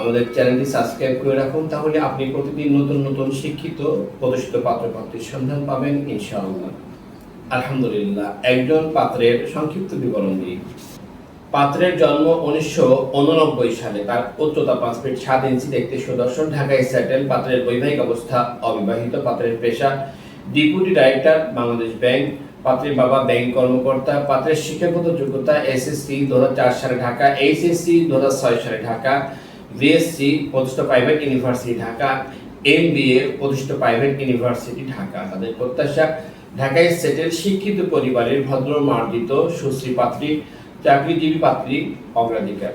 আমাদের চ্যানেলটি সাবস্ক্রাইব করে রাখুন, তাহলে আপনি প্রতিদিন নতুন নতুন শিক্ষিত প্রতিষ্ঠিত পাত্রপাত্রের সন্ধান পাবেন, ইনশাআল্লাহ। আলহামদুলিল্লাহ, একজন পাত্রের সংক্ষিপ্ত বিবরণ দিই। পাত্রের জন্ম উনিশশো উননব্বই সালে, তার উচ্চতা পাঁচ ফিট সাত ইঞ্চি, দেখতে সুদর্শন, ঢাকায় সেটেল পাত্রের বৈবাহিক অবস্থা, অবিবাহিত, পাত্রের পেশা, ডিপুটি ডাইরেক্টর বাংলাদেশ ব্যাংক, পাত্রের বাবা ব্যাংক কর্মকর্তা, পাত্রের শিক্ষাগত যোগ্যতা, এসএসসি দু হাজার চার সালে ঢাকা, এইচএসসি দু হাজার ছয় সালে ঢাকা বিএসসি প্রতিষ্ঠিত প্রাইভেট ইউনিভার্সিটি ঢাকা এম প্রতিষ্ঠিত প্রাইভেট ইউনিভার্সিটি ঢাকা। তাদের প্রত্যাশা, ঢাকায় সেটেল শিক্ষিত পরিবারের ভদ্র, মার্জিত, সুশ্রী পাত্রী, চাকরিজীবী পাত্রী, অগ্রাধিকার।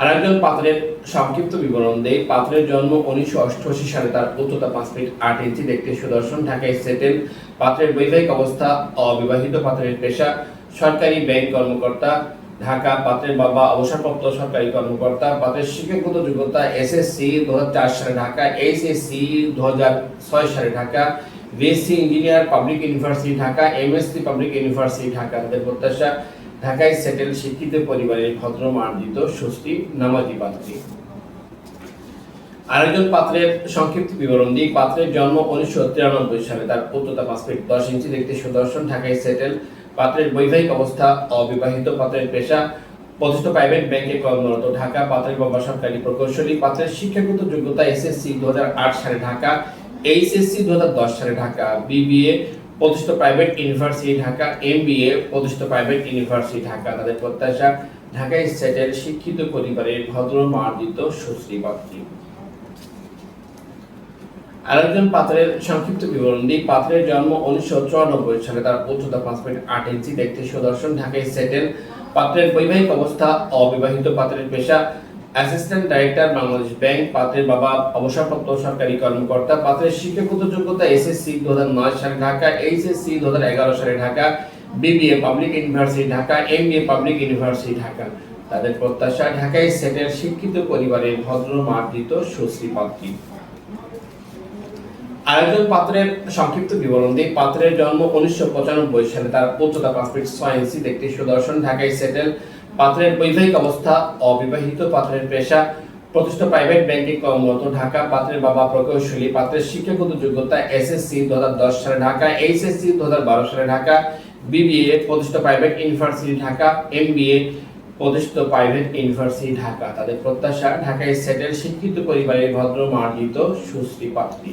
আর একজন পাত্রের সংক্ষিপ্ত বিবরণ দেয় পাত্রের জন্ম উনিশশো অষ্টআশি সালে তার উচ্চতা পাঁচ ফিট আট ইঞ্চি। দেখতে সুদর্শন, ঢাকায় সেটেল পাত্রের বৈবাহিক অবস্থা, অবিবাহিত পাত্রের পেশা, সরকারি ব্যাংক কর্মকর্তা ঢাকা, পাত্রের বাবা, অবসরপ্রাপ্ত সরকারি কর্মকর্তা, পাত্রের শিক্ষাগত যোগ্যতা এসএসসি দু সালে ঢাকা এইচএসসি দু সালে Dhaka BSc engineer public university Dhaka MSc public university Dhaka. তাদের প্রত্যাশা, ঢাকায় সেটেল শিক্ষিত পরিবারের ভদ্র, মার্জিত সুস্থি নামাজি পাত্রী। আরেকজন পাত্রের সংক্ষিপ্ত বিবরণ দিই। পাত্রের জন্ম উনিশশো তিরানব্বই সালে, তার উচ্চতা পাঁচ ফিট দশ ইঞ্চি, দেখতে সুদর্শন, ঢাকায় সেটেল পাত্রের বৈবাহিক অবস্থা, অবিবাহিত পাত্রের পেশা প্রতিষ্ঠিত প্রাইভেট ব্যাংকে কর্মরত ঢাকা, পাত্রের বাবা সরকারি প্রকৌশলী, পাত্রের শিক্ষাগত যোগ্যতা এসএসসি দু সালে ঢাকা, এইচএসসি দু সালে ঢাকা, বিবিএ প্রতিষ্ঠিত প্রাইভেট ইউনিভার্সিটি ঢাকা প্রতিষ্ঠিত প্রাইভেট ইউনিভার্সিটি ঢাকা। তাদের প্রত্যাশা ঢাকায় শিক্ষিত পরিবারের ভদ্র, মার্জিত, সুশ্রী পাত্রী আরেকজন পাত্রের সংক্ষিপ্ত বিবরণ দিই পাত্রের জন্ম উনিশশো চুরানব্বই সালে তার উচ্চতা পাঁচ ফিট আট ইঞ্চি দেখতে সুদর্শন ঢাকায় সেটেল। পাত্রের বৈবাহিক অবস্থা, অবিবাহিত পাত্রের পেশা অ্যাসিস্ট্যান্ট ডাইরেক্টর বাংলাদেশ ব্যাংক পাত্রের বাবা, অবসরপ্রাপ্ত সরকারি কর্মকর্তা, পাত্রের শিক্ষাগত যোগ্যতা এসএসসি দু নয় সালে ঢাকা এইচএসসি দু এগারো সালে Dhaka BBA public university Dhaka MBA public university Dhaka. তাদের প্রত্যাশা, ঢাকায় সেটের শিক্ষিত পরিবারের ভদ্র মার্জিত সুশ্রী পাত্রী। আরেকজন পাত্রের সংক্ষিপ্ত বিবরণ দিই পাত্রের জন্ম উনিশশো পঁচানব্বই সালে তার উচ্চতা পাঁচ ফিট ছয় ইঞ্চি দেখতে সুদর্শন ঢাকায় সেটেল। পাত্রের বৈবাহিক অবস্থা, অবিবাহিত পাত্রের পেশা, প্রতিষ্ঠিত প্রাইভেট ব্যাংকে কর্মরত ঢাকা, পাত্রের বাবা প্রকৌশলী, পাত্রের শিক্ষাগত যোগ্যতা এসএসসি দু হাজার দশ সালে ঢাকা, এইচএসসি দুহাজার বারো সালে ঢাকা, বিবিএ প্রতিষ্ঠিত প্রাইভেট ইউনিভার্সিটি ঢাকা, এমবিএ প্রতিষ্ঠিত প্রাইভেট ইউনিভার্সিটি ঢাকা। তাদের প্রত্যাশা, ঢাকায় সেটেল, শিক্ষিত পরিবারের ভদ্র, মার্জিত, সুশ্রী পাত্রী।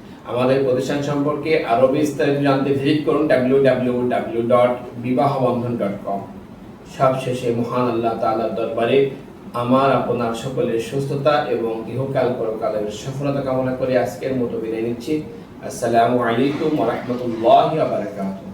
আমাদের প্রতিষ্ঠান সম্পর্কে আরও বিস্তারিত জানতে ভিজিট করুন W W W dot Bibahabandhan dot com সবশেষে মহান আল্লাহ তাআলার দরবারে আমার, আপনার সকলের সুস্থতা এবং ইহকাল পরকালের সফলতা কামনা করে আজকের মতো বিদায় নিচ্ছি। আসসালামু আলাইকুম ওয়া বারাকাতুহু।